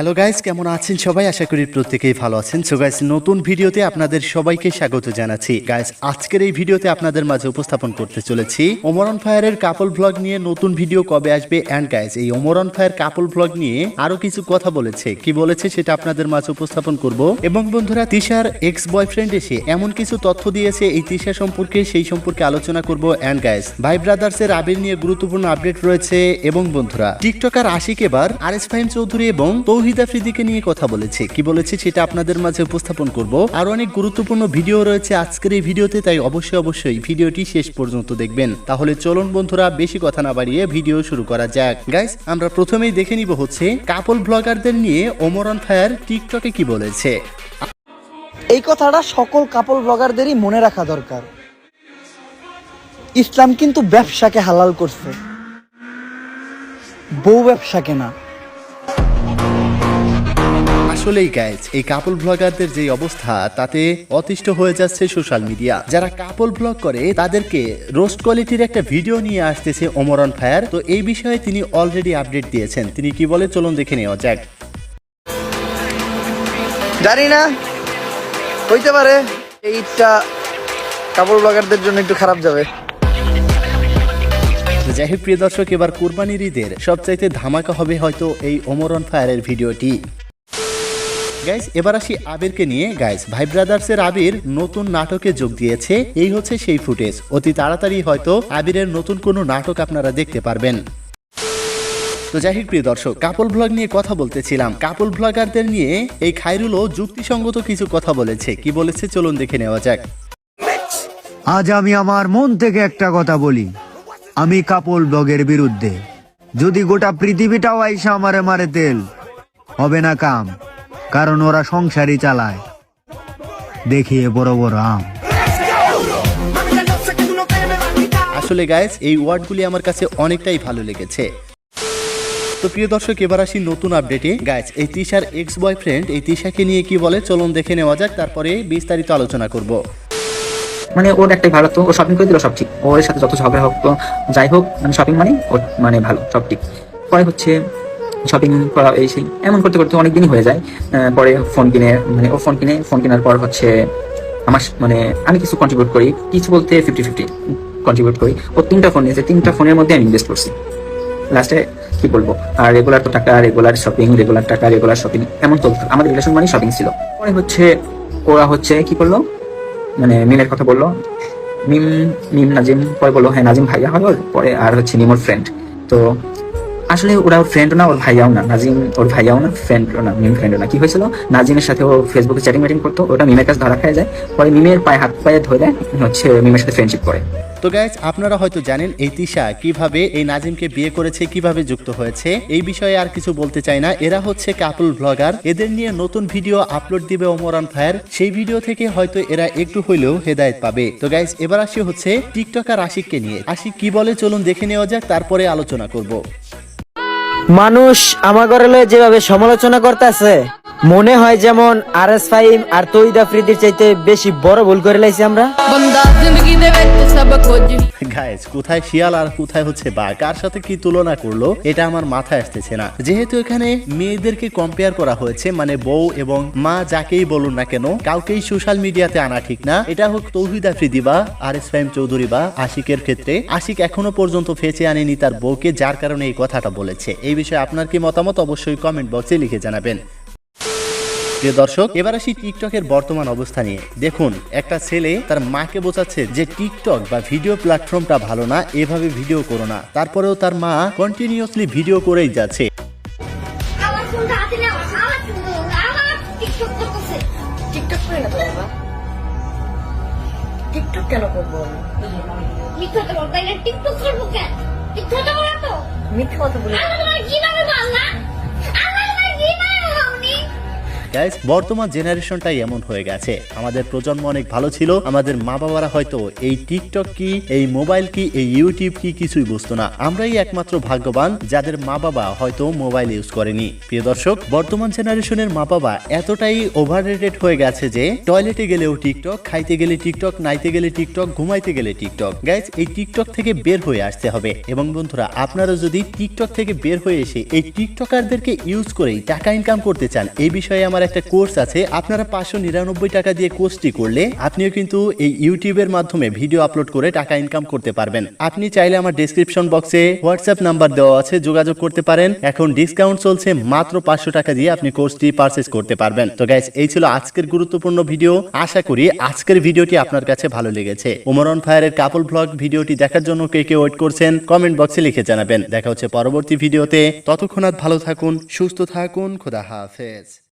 Hello guys কেমন আছেন সবাই? আশা করি প্রত্যেকেই ভালো আছেন। সো গাইস নতুন ভিডিওতে আপনাদের সবাইকে স্বাগত জানাচ্ছি। গাইস আজকের এই ভিডিওতে আপনাদের মাঝে উপস্থাপন করতে চলেছি ওমরন ফায়ারের কাপল ব্লগ নিয়ে নতুন ভিডিও কবে আসবে? অ্যান্ড গাইস এই ওমরন ফায়ার কাপল ব্লগ নিয়ে আরও কিছু কথা বলেছে। কি বলেছে সেটা আপনাদের মাঝে উপস্থাপন করব। এবং বন্ধুরা, তিশার এক্স বয়ফ্রেন্ড এসে এমন কিছু তথ্য দিয়েছে এই তিশা সম্পর্কে, সেই সম্পর্কে আলোচনা করব। অ্যান্ড গাইস ভাই ব্রাদার্স এর আবির নিয়ে গুরুত্বপূর্ণ আপডেট রয়েছে। এবং বন্ধুরা, টিকটকার আশিক এবার আর এস ফাহিম চৌধুরী এবং তৌহিদ আফ্রিদিকে নিয়ে কথা বলেছে। কি বলেছে সেটা আপনাদের মাঝে উপস্থাপন করব। আর অনেক গুরুত্বপূর্ণ ভিডিও রয়েছে আজকের এই ভিডিওতে, তাই অবশ্যই অবশ্যই ভিডিওটি শেষ পর্যন্ত দেখবেন। তাহলে চলুন বন্ধুরা, বেশি কথা না বাড়িয়ে ভিডিও শুরু করা যাক। গাইস আমরা প্রথমেই দেখে নিব হচ্ছে কাপল ব্লগারদের নিয়ে ওমরন ফায়ার টিকটকে কি বলেছে। এই কথাটা সকল কাপল ব্লগারদেরই মনে রাখা দরকার। ইসলাম কিন্তু ব্যবসাকে হালাল করছে। বউ ব্যবসাকে না। আসলেই গাইজ এই কাপল ব্লগারদের যে অবস্থা তাতে অতিষ্ঠ হয়ে যাচ্ছে সোশ্যাল মিডিয়া যারা কাপল ব্লগ করে তাদেরকে রোস্ট কোয়ালিটির একটা ভিডিও নিয়ে আসতেছে ওমরন ফায়ার তো এই বিষয়ে তিনি অলরেডি আপডেট দিয়েছেন। তিনি কি বলে চলুন দেখে নেওয়া যাক। জানি না হইতে পারে। এইটা কাপল ব্লগারদের জন্য একটু খারাপ যাবে। যাই প্রিয় দর্শক এবার কুরবানির ঈদের সবচাইতে ধামাকা হবে হয়তো এই ওমরন ফায়ারের ভিডিওটি গাইস এবার আসি আবিরকে নিয়ে। গাইস ভাই ব্রাদার্সের আবির নতুন নাটকে যোগ দিয়েছে। এই হচ্ছে সেই ফুটেজ। অতি তাড়াতাড়ি হয়তো আবিরের নতুন কোনো নাটক আপনারা দেখতে পারবেন। তো যাই প্রিয় দর্শক, কাপল ব্লগ নিয়ে কথা বলতেছিলাম। কাপল ব্লগারদের নিয়ে এই খাইরুলও যুক্তিসঙ্গত কিছু কথা বলেছে। কি বলেছে চলুন দেখে নেওয়া যাক। আজ আমি আমার মন থেকে একটা কথা বলি। আমি কাপল ব্লগের বিরুদ্ধে। যদি গোটা পৃথিবীটাও আইসা আমারে মারে তেল, হবে না কাম। কারণ ওরা সংসারই চালায়। দেখিয়ে বড় বড় আম। আসলে গাইস এই ওয়ার্ডগুলি আমার কাছে অনেকটাই ভালো লেগেছে। তো প্রিয় দর্শক এবার আসি নতুন আপডেটে গাইস এই তিশার এক্স বয়ফ্রেন্ড এই তিশাকে নিয়ে কি বলে? চলুন দেখে নেওয়া যাক তারপরে বিস্তারিত আলোচনা করব। মানে ওর একটাই ভালো তো ও শপিং করে দিল সব ঠিক। ওর সাথে যত ঝগড়া হোক তো যাই হোক মানে শপিং মানে ওর মানে ভালো সব ঠিক। পরে হচ্ছে শপিং করা এই সেই এমন করতে করতে অনেক দিনই হয়ে যায়। পরে ফোন কিনে মানে ও ফোন কিনে ফোন কেনার পর হচ্ছে আমার মানে আমি কিছু কন্ট্রিবিউট করি। কিছু বলতে ফিফটি ফিফটি কন্ট্রিবিউট করি। ও তিনটা ফোন নিয়েছে, তিনটা ফোনের মধ্যে আমি ইনভেস্ট করছি। লাস্টে কি বলব? আর রেগুলার তো টাকা রেগুলার শপিং রেগুলার টাকা রেগুলার শপিং এমন চলতো। আমাদের রিলেশন মানে শপিং ছিল। পরে হচ্ছে ওরা হচ্ছে কি করল? মানে মিমের কথা বলল। মিম মিম নাজিম, পরে বলল হ্যাঁ নাজিম ভাইয়া হবে পরে আর হচ্ছে মিম ওর ফ্রেন্ড তো আসলে ওরা ফ্রেন্ডও না, ওর ভাইয়াও না। নাজিম, ওর ভাইয়াও না ফ্রেন্ডও না মিম ফ্রেন্ডও না। কি হয়েছিল? নাজিমের সাথে ও ফেসবুকে চ্যাটিং ম্যাটিং করতো, ওটা মিমের কাছে ধরা খায় যায়। পরে মিমের পায়ে হাত পায়ে ধরে হচ্ছে মিমের সাথে ফ্রেন্ডশিপ করে। তো গাইজ আপনারা হয়তো জানেন এই তিশা কীভাবে এই নাজিমকে বিয়ে করেছে, কীভাবে যুক্ত হয়েছে। এই বিষয়ে আর কিছু বলতে চাই না। এরা হচ্ছে কাপল ব্লগার এদের নিয়ে নতুন ভিডিও আপলোড দিবে ওমরান ফায়ার। সেই ভিডিও থেকে হয়তো এরা একটু হইলেও হেদায়েত পাবে। তো গাইজ এবার আসি হচ্ছে টিকটকার আশিককে নিয়ে। আশিক কি বলে চলুন দেখে নেওয়া যাক, তারপরে আলোচনা করব। মানুষ আমার ঘরে লয়ে যেভাবে সমালোচনা করতেছে, মনে হয় যেমন আর এস ফাইম আর তৈদ আফ্রিদির চাইতে বেশি বড় ভুল করে লাইছি আমরা। সাইজ কোথায় শিয়াল আর কোথায় হচ্ছে বাঘ? কার সাথে কি তুলনা করল? এটা আমার মাথায় আসতেছে না। যেহেতু এখানে মেয়েদেরকে কম্পেয়ার করা হয়েছে মানে বউ এবং মা যাকেই বলুন না কেন, কাউকেই সোশ্যাল মিডিয়াতে আনা ঠিক না। এটা হোক তৌহিদ আফ্রিদি বা আর এস ফাইম চৌধুরী বা আশিকের ক্ষেত্রে। আশিক এখনও পর্যন্ত ফেঁচে আনেনি তার বউকে, যার কারণে এই কথাটা বলেছে। এই বিষয়ে আপনার কি মতামত? অবশ্যই কমেন্ট বক্সে লিখে জানাবেন। প্রিয় দর্শক এবার আসি টিকটকের বর্তমান অবস্থা নিয়ে। দেখুন একটা ছেলে তার মাকে বোঝাচ্ছে যে টিকটক বা ভিডিও প্ল্যাটফর্মটা ভালো না এভাবে ভিডিও করো না। তারপরেও তার মা কন্টিনিউয়াসলি ভিডিও করেই যাচ্ছে। টিকটক কেন করব মিথ্যা তো টিকটক করব কেন? মিথ্যা কথা বলি কীভাবে গাইস বর্তমান জেনারেশনটাই এমন হয়ে গেছে। আমাদের প্রজন্ম অনেক ভালো ছিল, আমাদের মা বাবারা হয়তো এই টিকটক কি, এই মোবাইল কি, এই ইউটিউব কি কিছুই বুঝতো না। আমরাই একমাত্র ভাগ্যবান, যাদের মা বাবা হয়তো মোবাইল ইউজ করেনি। প্রিয় দর্শক, বর্তমান জেনারেশনের মা বাবা এতটাই ওভার হয়ে গেছে যে টয়লেটে গেলেও টিকটক খাইতে গেলে টিকটক নাইতে গেলে টিকটক ঘুমাইতে গেলে টিকটক গাইজ এই টিকটক থেকে বের হয়ে আসতে হবে। এবং বন্ধুরা, আপনারা যদি টিকটক থেকে বের হয়ে এসে এই টিকটকারদেরকে ইউজ করেই টাকা ইনকাম করতে চান এই বিষয়ে আমার একটা কোর্স আছে, আপনারা পাঁচশো নিরানব্বই টাকা দিয়ে কোর্সটি করলে আপনিও কিন্তু এই ইউটিউবের মাধ্যমে ভিডিও আপলোড করে টাকা ইনকাম করতে পারবেন। আপনি চাইলে আমার ডেসক্রিপশন বক্সে হোয়াটসঅ্যাপ নাম্বার দেওয়া আছে, যোগাযোগ করতে পারেন। এখন ডিসকাউন্ট চলছে মাত্র পাঁচশো টাকা দিয়ে আপনি কোর্সটি পারচেস করতে পারবেন। তো গাইজ এই ছিল আজকের গুরুত্বপূর্ণ ভিডিও আশা করি আজকের ভিডিওটি আপনার কাছে ভালো লেগেছে। ওমরন ফায়ারের কাপল ব্লগ ভিডিওটি দেখার জন্য কে কে ওয়েট করছেন কমেন্ট বক্সে লিখে জানাবেন। দেখা হচ্ছে পরবর্তী ভিডিওতে ততক্ষণ আর ভালো থাকুন, সুস্থ থাকুন, খোদা হাফেজ।